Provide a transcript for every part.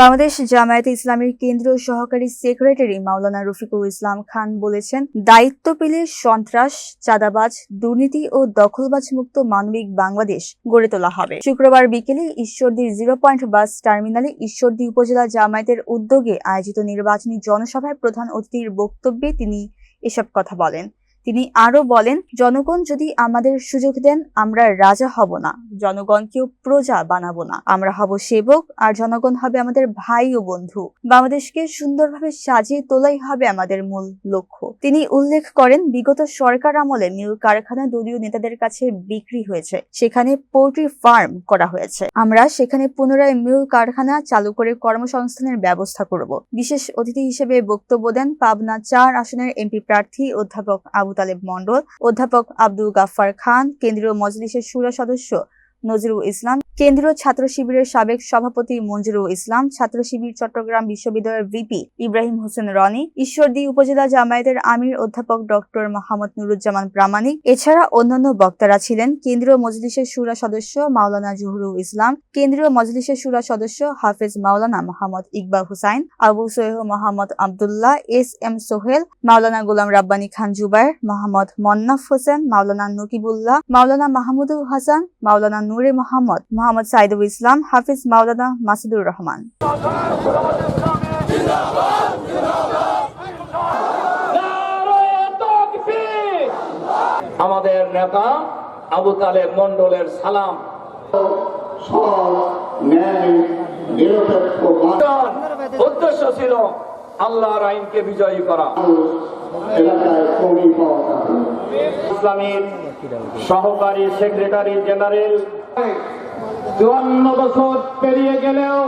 বাংলাদেশ জামায়াতে ইসলামের কেন্দ্রীয় সহকারী সেক্রেটারি মাওলানা রফিকুল ইসলাম খান বলেছেন, দায়িত্ব পেলে সন্ত্রাস, চাঁদাবাজ, দুর্নীতি ও দখলবাজ মুক্ত মানবিক বাংলাদেশ গড়ে তোলা হবে। শুক্রবার বিকেলে ঈশ্বরদী জিরো পয়েন্ট বাস টার্মিনালে ঈশ্বরদী উপজেলা জামায়াতের উদ্যোগে আয়োজিত নির্বাচনী জনসভায় প্রধান অতিথির বক্তব্যে তিনি এসব কথা বলেন। তিনি আরও বলেন, জনগণ যদি আমাদের সুযোগ দেন, আমরা রাজা হব না। জনগণকেও প্রজা বানাবো না। আমরা হব সেবক, আর জনগণ হবে আমাদের ভাই ও বন্ধু। বাংলাদেশকে সুন্দরভাবে সাজিয়ে তোলাই হবে আমাদের মূল লক্ষ্য। তিনি উল্লেখ করেন, বিগত সরকার আমলে মিল কারখানা দলীয় নেতাদের কাছে বিক্রি হয়েছে। সেখানে পোল্ট্রি ফার্ম করা হয়েছে। আমরা সেখানে পুনরায় মিল কারখানা চালু করে কর্মসংস্থানের ব্যবস্থা করব। বিশেষ অতিথি হিসেবে বক্তব্য দেন পাবনা চার আসনের এমপি প্রার্থী অধ্যাপক আবু তালেব মণ্ডল, অধ্যাপক আব্দুল গাফফার খান, কেন্দ্রীয় মজলিসের সুরা সদস্য নজরুল ইসলাম। কেন্দ্রীয় ছাত্র শিবিরের সাবেক সভাপতি মঞ্জুরুল ইসলাম, ছাত্র শিবির চট্টগ্রাম বিশ্ববিদ্যালয়ের ভিপি ইব্রাহিম হোসেন রনি, ঈশ্বরদী উপজেলা জামায়াতের আমির অধ্যাপক ডক্টর মোহাম্মদ নুরুজ্জামান প্রামাণিক। এছাড়া অন্যান্য বক্তারা ছিলেন কেন্দ্রীয় মজলিসের সুরা সদস্য মাওলানা জহুরুল ইসলাম, কেন্দ্রীয় মজলিসের সুরা সদস্য হাফেজ মাওলানা মোহাম্মদ ইকবাল হুসাইন, আবু সোহেল মোহাম্মদ আবদুল্লাহ, এস এম সোহেল, মাওলানা গোলাম রাব্বানী খান জুবাইর মোহাম্মদ মন্নাফ হোসেন, মাওলানা নকিবুল্লাহ, মাওলানা মাহমুদুল হাসান, মাওলানা নূরে মোহাম্মদ মোহাম্মদ সাইদুল ইসলাম, হাফিজ মাওলানা মাসুদুর রহমান। আমাদের নেতা আবু তালেব মন্ডলের সালাম। উদ্দেশ্য ছিল আল্লাহর আইনকে বিজয়ী করা। ইসলামীর সহকারী সেক্রেটারি জেনারেল চুয়ান্ন বছর পেরিয়ে গেলেও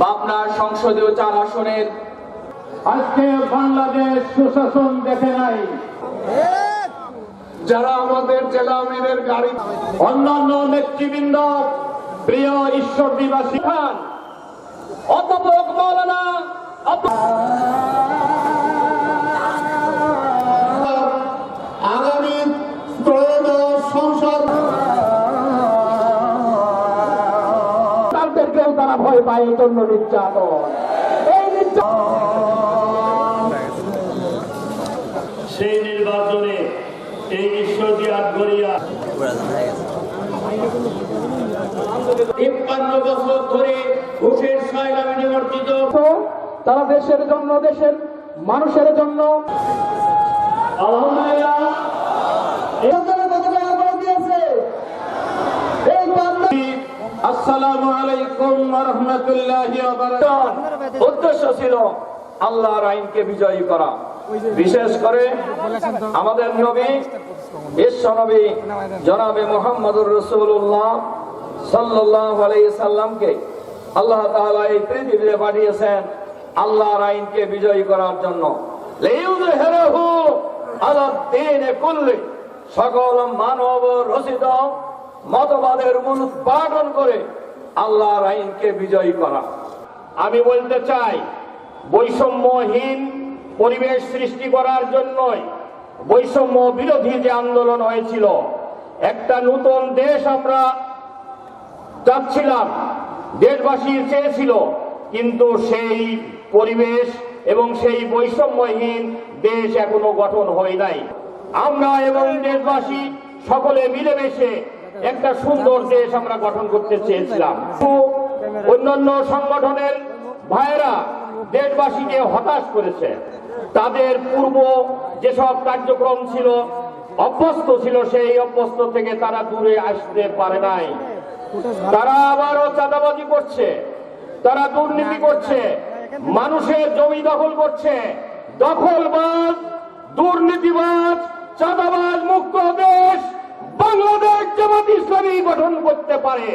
পাবনার সংসদীয় চার আসনের আজকে বাংলাদেশ সুশাসন দেখে নাই। যারা আমাদের জেলা আমিরের গাড়ি অন্যান্য নেতৃবৃন্দ প্রিয় ঈশ্বর দিবাসী খান অধ্যাপক মৌলানা তাদেরকেও তারা ভয় পায় এই জন্য নির্যাতন। এই নির্যাতন। সেই নির্বাচনে এই আটগড়িয়া। তিপ্পান্ন বছর ধরে ঘুষের সয়লামে নিমজ্জিত তারা দেশের জন্য দেশের মানুষের জন্য। আলহামদুলিল্লাহ। উদ্দেশ্য ছিল আল্লাহর আইনকে বিজয়ী করা। বিশেষ করে আমাদের নবী বিশ্ব নবী জনাবে মুহাম্মদুর রাসূলুল্লাহ সাল্লাল্লাহু আলাইহি সাল্লামকে আল্লাহ তাআলা এই পৃথিবীতে পাঠিয়েছেন আল্লাহর আইনকে বিজয়ী করার জন্য। সকল মানব রচিত মতবাদের মূল উৎপাদন করে আল্লাহর আইনকে বিজয়ী করা। আমি বলতে চাই, বৈষম্যহীন পরিবেশ সৃষ্টি করার জন্যই বৈষম্য বিরোধী যে আন্দোলন হয়েছিল, একটা নতুন দেশ আমরা চাচ্ছিলাম, দেশবাসী চেয়েছিল, কিন্তু সেই পরিবেশ এবং সেই বৈষম্যহীন দেশ এখনও গঠন হয় নাই। আমরা এবং দেশবাসী সকলে মিলেমিশে একটা সুন্দর দেশ আমরা গঠন করতে চেয়েছিলাম। অন্যান্য সংগঠনের ভাইয়েরা দেশবাসীকে হতাশ করেছে। তাদের পূর্ব যেসব কার্যক্রম ছিল, অভ্যস্ত ছিল, সেই অভ্যস্ত থেকে তারা দূরে আসতে পারে নাই। তারা আবারও চাঁদাবাজি করছে, তারা দুর্নীতি করছে, মানুষের জমি দখল করছে, দখলবাজ, দুর্নীতিবাজ, চাঁদাবাজ মুক্ত দেশ বাংলাদেশ জামাত ইসলামী গঠন করতে পারে।